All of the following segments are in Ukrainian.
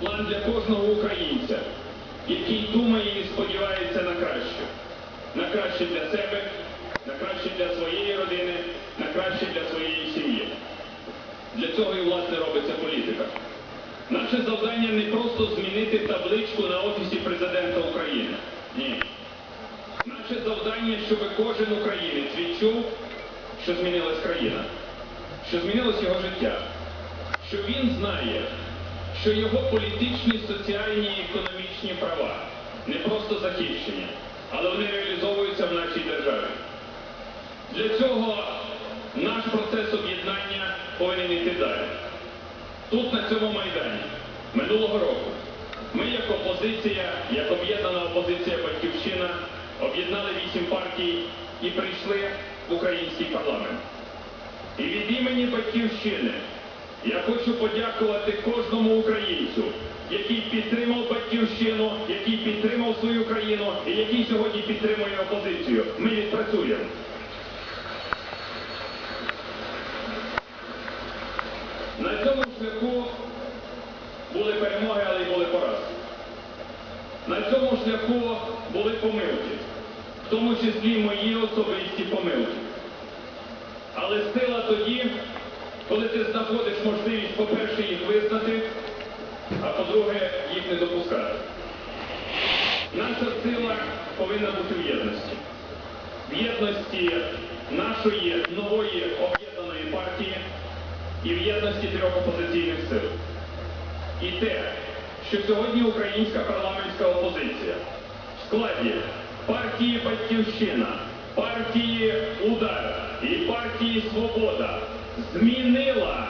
План для кожного українця, який думає і сподівається на краще. На краще для себе, на краще для своєї родини, на краще для своєї сім'ї. Для цього і власне робиться політика. Наше завдання не просто змінити табличку на офісі президента України. Ні. Наше завдання, щоб кожен українець відчув, що змінилась країна, що змінилось його життя, що він знає, що його політичні, соціальні і економічні права не просто захищені, але вони реалізовуються в нашій державі. Для цього наш процес об'єднання повинен йти далі. Тут, на цьому майдані, минулого року, ми як опозиція, як об'єднана опозиція Батьківщина, об'єднали вісім партій і прийшли в український парламент. І від імені Батьківщини я хочу подякувати кожному українцю, який підтримав Батьківщину, який підтримав свою країну і який сьогодні підтримує опозицію. Ми відпрацюємо. На цьому шляху були перемоги, але й були поразки. На цьому шляху були помилки, в тому числі мої особисті помилки. Але сила тоді, коли ти знаходиш можливість, по-перше, їх визнати, а по-друге, їх не допускати. Наша сила повинна бути в єдності. В єдності нашої нової об'єднаної партії і в єдності трьох опозиційних сил. І те, що сьогодні українська парламентська опозиція в складі партії Батьківщина, партії Удар і партії Свобода змінила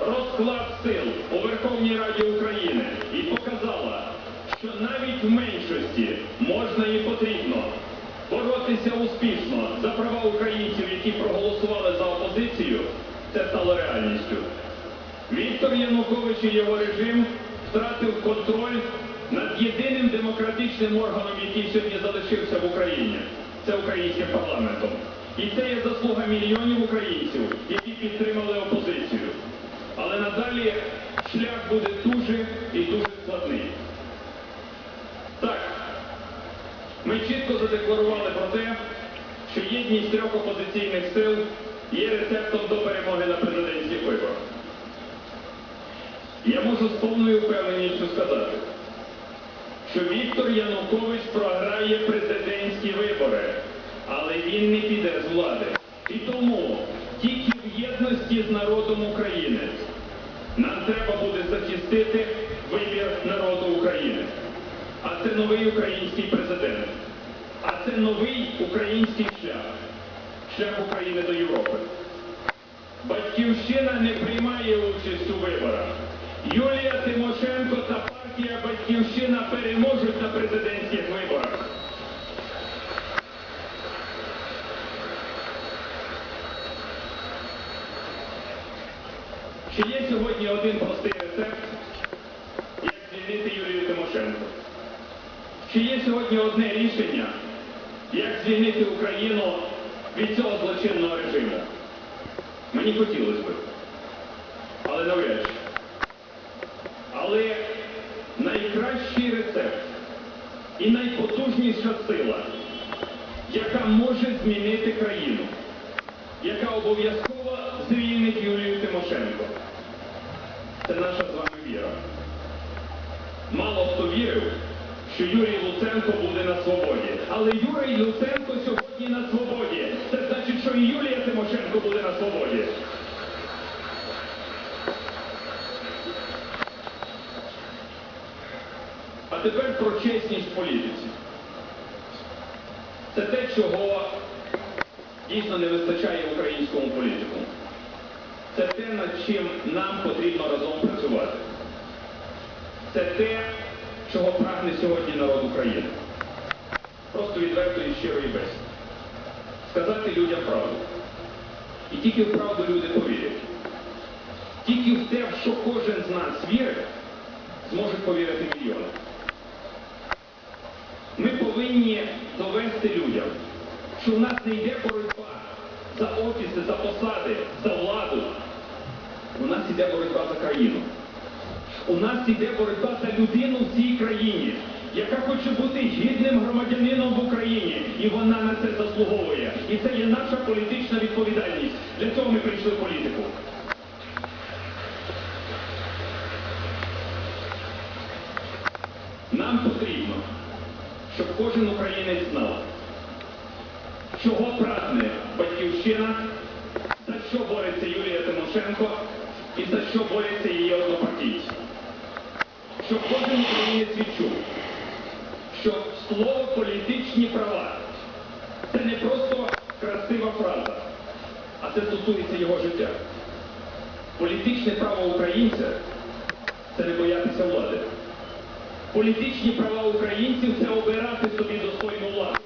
розклад сил у Верховній Раді України і показала, що навіть в меншості можна і потрібно боротися успішно за права українців, які проголосували за опозицію, це стало реальністю. Віктор Янукович і його режим втратив контроль над єдиним демократичним органом, який сьогодні залишився в Україні. Це українським парламентом. І це є заслуга мільйонів українців, які підтримали опозицію. Але надалі шлях буде дуже і дуже складний. Так, ми чітко задекларували про те, що єдність трьох опозиційних сил є рецептом до перемоги на президентських виборах. Я можу з повною впевненістю сказати, що Віктор Янукович програє президентські вибори, але він не піде з влади. І тому тільки в єдності з народом України нам треба буде захистити вибір народу України. А це новий український президент. Це новий український шлях. Шлях України до Європи. Батьківщина не приймає участь у виборах. Юлія Тимошенко та партія Батьківщина переможуть на президентських виборах. Чи є сьогодні один простий рецепт, як звільнити Юлію Тимошенко? Чи є сьогодні одне рішення, звільнити Україну від цього злочинного режиму? Мені хотілося б, але навряд чи. Але найкращий рецепт і найпотужніша сила, яка може змінити країну, яка обов'язково звільнить Юлію Тимошенко. Це наша з вами віра. Мало хто вірив, що Юрій Луценко буде на свободі. Але Юрій Луценко сьогодні на свободі. Це значить, що і Юлія Тимошенко буде на свободі. А тепер про чесність в політиці. Це те, чого дійсно не вистачає українському політику. Це те, над чим нам потрібно разом працювати. Це те, чого прагне сьогодні народ України. Просто відверто і щиро і без. Сказати людям правду. І тільки в правду люди повірять. Тільки в те, в що кожен з нас вірить, зможуть повірити мільйони. Ми повинні довести людям, що в нас не йде боротьба за офіси, за посади, за владу. У нас йде боротьба за країну. У нас іде боротьба за людину в цій країні, яка хоче бути гідним громадянином в Україні, і вона на це заслуговує. І це є наша політична відповідальність. Для цього ми прийшли в політику. Нам потрібно, щоб кожен українець знав, чого прагне батьківщина, за що бореться Юлія Тимошенко і за що борються її однопартійці. Щоб кожен українець відчув, що слово політичні права це не просто красива фраза, а це стосується його життя. Політичне право українця це не боятися влади. Політичні права українців це обирати собі достойну владу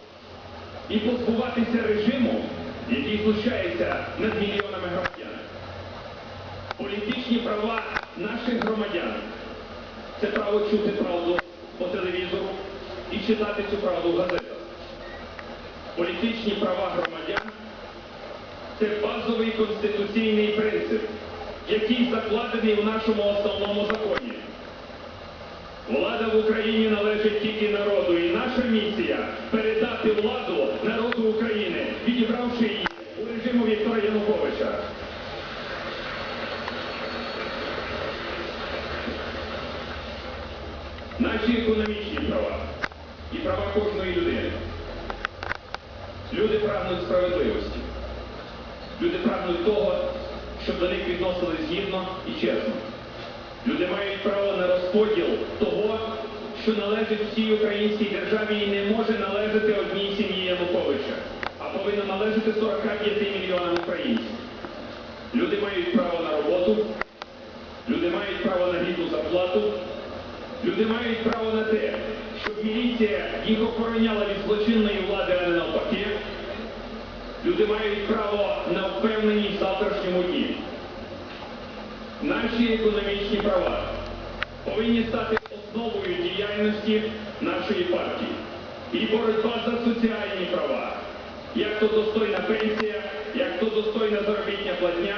і позбуватися режиму, який знущається над мільйонами громадян. Політичні права наших громадян це право чути правду по телевізору і читати цю правду в газетах. Політичні права громадян це базовий конституційний принцип, який закладений в нашому основному законі. Влада в Україні належить тільки народу, і наша місія передати владу народу України, відібравши її у режиму Віктора Януковича. Наші економічні права і права кожної людини. Люди прагнуть справедливості. Люди прагнуть того, щоб до них відносились гідно і чесно. Люди мають право на розподіл того, що належить всій українській державі і не може належати одній сім'ї Януковича, а повинно належати 45 мільйонам українців. Люди мають право на роботу, люди мають право на гідну зарплату, люди мають право на те, щоб міліція їх охороняла від злочинної влади, а не навпаки. Люди мають право на впевненість в завтрашньому дні. Наші економічні права повинні стати основою діяльності нашої партії. І боротьба за соціальні права, як то достойна пенсія, як то достойна заробітня платня,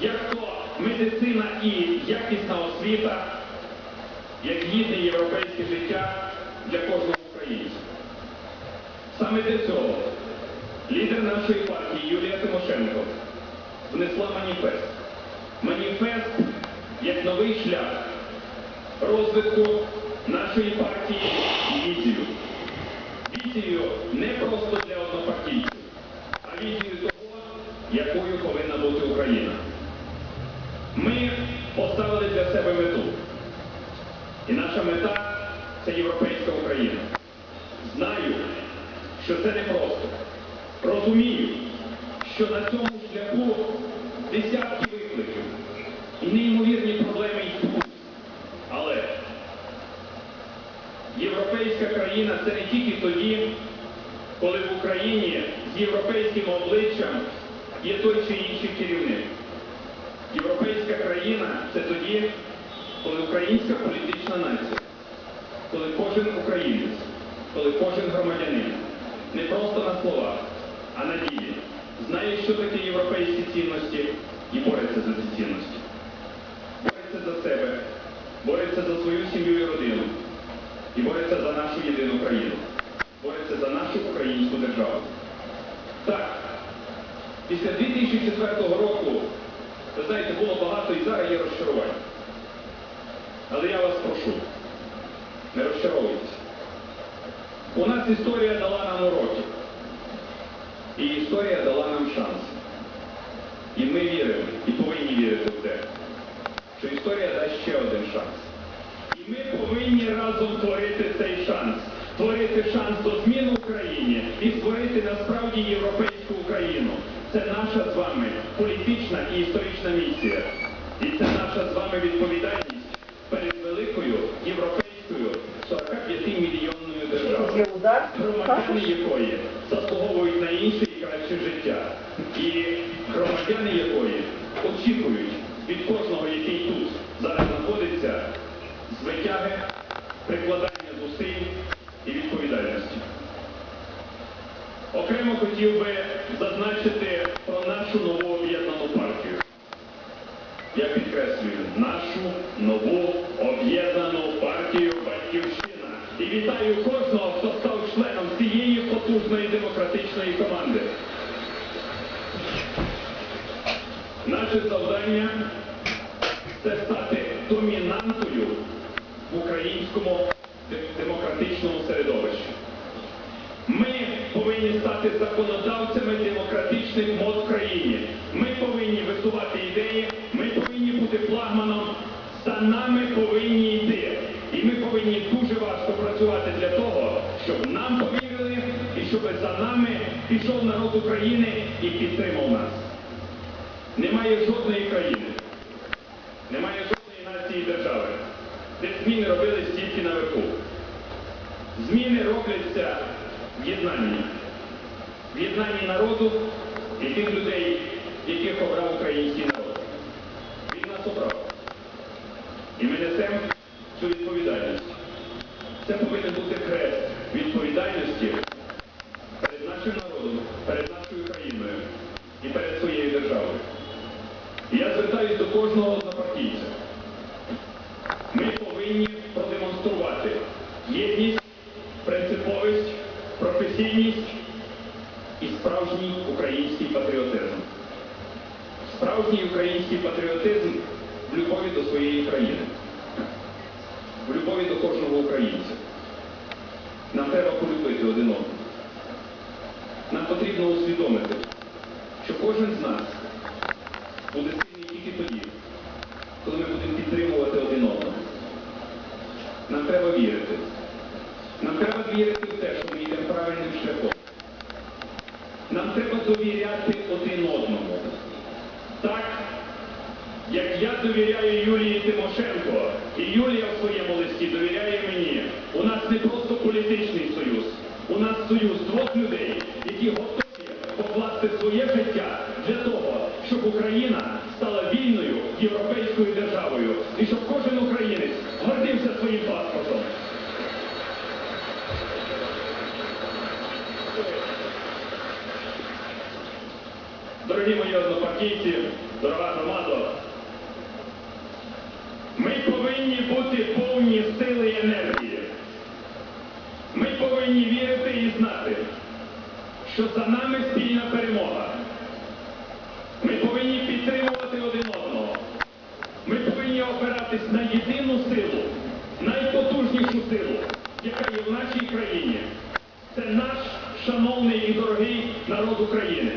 як то медицина і якісна освіта, як гідне європейське життя для кожного українця. Саме для цього лідер нашої партії Юлія Тимошенко внесла маніфест. Маніфест як новий шлях розвитку нашої партії і візію. Візію не просто для однопартійців, а візію того, якою повинна бути Україна. Ми поставили для себе мету. І наша мета це європейська Україна. Знаю, що це не просто. Розумію, що на цьому шляху десятки викликів і неймовірні проблеми існують. Але європейська країна це не тільки тоді, коли в Україні з європейським обличчям є той чи інший керівник. Європейська країна це тоді, коли українська політична нація, коли кожен українець, коли кожен громадянин не просто на словах, а на ділі знає, що таке європейські цінності і бореться за ці цінності. Бореться за себе, бореться за свою сім'ю і родину і бореться за нашу єдину країну, бореться за нашу українську державу. Так, після 2004 року, ви знаєте, було багато і зараз є розчарувань. Але я вас прошу, не розчаровуйтесь. У нас історія дала нам уроки. І історія дала нам шанс. І ми віримо, і повинні вірити в те, що історія дасть ще один шанс. І ми повинні разом творити цей шанс, творити шанс до змін в Україні і створити насправді європейську Україну. Це наша з вами політична і історична місія. І це наша з вами відповідальність перед великою європейською 45-мільйонною державою Є удар. громадяни якої заслуговують на інше і краще життя, і громадяни якої очікують від кожного, який тут зараз знаходиться, звитяги, прикладання зусиль і відповідальності. Окремо хотів би зазначити про нашу нову об'єднану партію. Я підкреслюю, нашу нову об'єднану партію Батьківщина. І вітаю кожного, хто став членом цієї потужної демократичної команди. Наше завдання це стати домінантою в українському демократичному середовищі. Ми повинні стати законодавцями демократичних мод в країні. Ми повинні висувати ідеї, ми повинні бути флагманом. За нами повинні йти. І ми повинні дуже важко працювати для того, щоб нам щоб за нами пішов народ України і підтримав нас. Немає жодної країни, немає жодної нації і держави, де зміни робились тільки наверху. Зміни робляться в єднанні. В єднанні народу і тих людей, яких обрав український народ. Він нас обрав. І ми несемо цю відповідальність. Це повинен бути хрест відповідальності перед нашим народом, перед нашою країною і перед своєю державою. І я звертаюсь до кожного однопартійця. Ми повинні продемонструвати єдність, принциповість, професійність і справжній український патріотизм. Справжній український патріотизм в любові до своєї країни, в любові до кожного українця. Нам треба полюбити один одного. Нам потрібно усвідомити, що кожен з нас буде сильний тільки тоді, коли ми будемо підтримувати один одного. Нам треба вірити. Нам треба вірити в те, що ми йдемо правильним шляхом. Нам треба довіряти один одному. Так, як я довіряю Юлії Тимошенко, і Юлія в своєму листі довіряє мені. У нас не просто політичний союз, у нас союз двох людей, які готові покласти своє життя для того, щоб Україна стала вільною європейською державою і щоб кожен українець гордився своїм паспортом. Дорогі мої однопартійці, дорога громада, ми повинні бути повні сили і енергії. Ми повинні вірити і знати, що за нами спільна перемога. Ми повинні підтримувати один одного. Ми повинні опиратись на єдину силу, найпотужнішу силу, яка є в нашій країні. Це наш шановний і дорогий народ України.